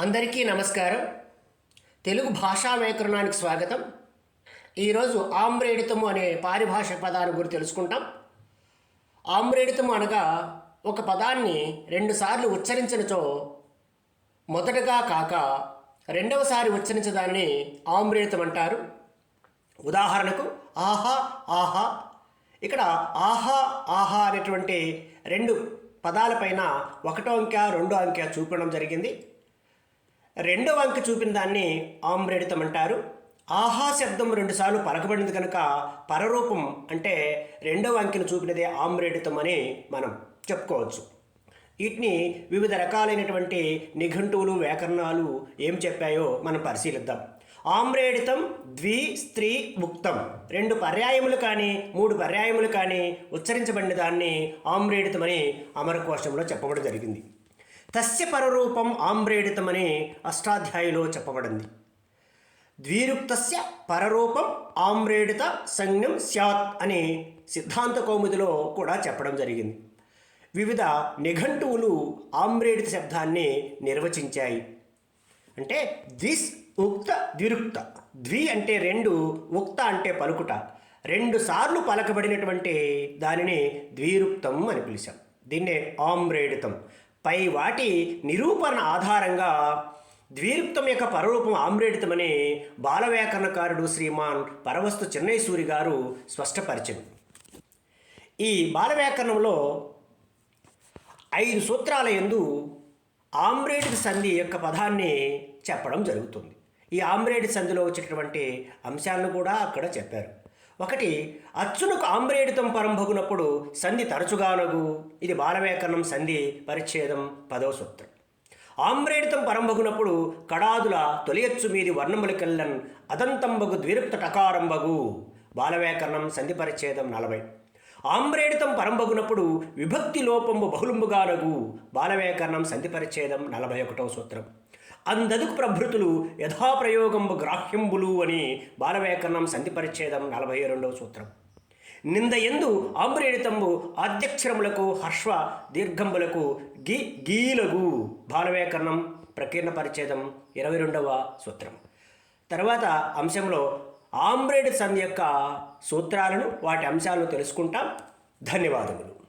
అందరికీ నమస్కారం. తెలుగు భాషా వ్యాకరణానికి స్వాగతం. ఈరోజు ఆమ్రేడితము అనే పారిభాష పదాన్ని గురించి తెలుసుకుంటాం. ఆమ్రేడితము అనగా ఒక పదాన్ని రెండుసార్లు ఉచ్చరించినచో మొదటగా కాక రెండవసారి ఉచ్చరించదాన్ని ఆమ్రేడితం అంటారు. ఉదాహరణకు ఆహా ఆహా. ఇక్కడ ఆహా ఆహా అనేటువంటి రెండు పదాలపైన ఒకటో అంకె రెండో అంకె చూపడం జరిగింది. రెండవ అంక చూపిన దాన్ని ఆమ్రేడితం అంటారు. ఆహా శబ్దం రెండుసార్లు పలకబడింది కనుక పరరూపం అంటే రెండవ అంకెను చూపినదే ఆమ్రేడితం అని మనం చెప్పుకోవచ్చు. వీటిని వివిధ రకాలైనటువంటి నిఘంటువులు వ్యాకరణాలు ఏం చెప్పాయో మనం పరిశీలిద్దాం. ఆమ్రేడితం ద్వి స్త్రీ ముక్తం రెండు పర్యాయములు కానీ మూడు పర్యాయములు కానీ ఉచ్చరించబడిన దాన్ని ఆమ్రేడితమని అమరకోశంలో చెప్పబడి జరిగింది. తస్య పరరూపం ఆమ్రేడితమని అష్టాధ్యాయులో చెప్పబడింది. ద్వీరుక్తస్య పరరూపం ఆమ్రేడిత సంజ్ఞం స్యాత్ అని సిద్ధాంత కౌముదిలో కూడా చెప్పడం జరిగింది. వివిధ నిఘంటువులు ఆమ్రేడిత శబ్దాన్ని నిర్వచించాయి. అంటే ద్విస్ ఉక్త ద్విరుక్త. ద్వి అంటే రెండు ఉక్త అంటే పలుకుట. రెండు సార్లు పలకబడినటువంటి దానిని ద్విరుక్తం అని పిలిచాం. దీన్నే ఆమ్రేడితం పై వాటి నిరూపణ ఆధారంగా ద్విరుక్తం యొక్క పరరూపం ఆమ్రేడితమని బాలవ్యాకరణకారుడు శ్రీమాన్ పరవస్తు చెన్నైసూరి గారు స్పష్టపరిచారు. ఈ బాలవ్యాకరణంలో ఐదు సూత్రాల ఎందు ఆమ్రేడిత సంధి యొక్క పదాన్ని చెప్పడం జరుగుతుంది. ఈ ఆమ్రేడి సంధిలో వచ్చేటటువంటి అంశాలను కూడా అక్కడ చెప్పారు. ఒకటి అచ్చునకు ఆమ్రేడితం పరంభగునప్పుడు సంధి తరచుగానగు. ఇది బాలవ్యాకరణం సంధి పరిచ్ఛేదం పదవ సూత్రం. ఆమ్రేడితం పరంభగునప్పుడు కడాదుల తొలియచ్చు మీది వర్ణములకెల్లన్ అదంతంబగు ద్విరుక్త టకారంబగు బాలవ్యాకరణం సంధి పరిచ్ఛేదం నలభై. ఆమ్రేడితం పరంబగునప్పుడు విభక్తి లోపంబు బహుళంబుగానగు. బాలవ్యాకరణం సంధి పరిచ్ఛేదం నలభై ఒకటవ సూత్రం. అందదుకు ప్రభృతులు యథాప్రయోగంబు గ్రాహ్యంబులు అని బాలవ్యాకరణం సంధిపరిచ్ఛేదం నలభై రెండవ సూత్రం. నింద ఎందు ఆంబ్రేడితంబు ఆద్యక్షరములకు హర్ష దీర్ఘంబులకు గి గీలగు బాలవ్యాకరణం ప్రకీర్ణ పరిచ్ఛేదం ఇరవై రెండవ సూత్రం. తర్వాత అంశంలో ఆమ్రేడ్ సంధి యొక్క సూత్రాలను వాటి అంశాలను తెలుసుకుంటాం. ధన్యవాదములు.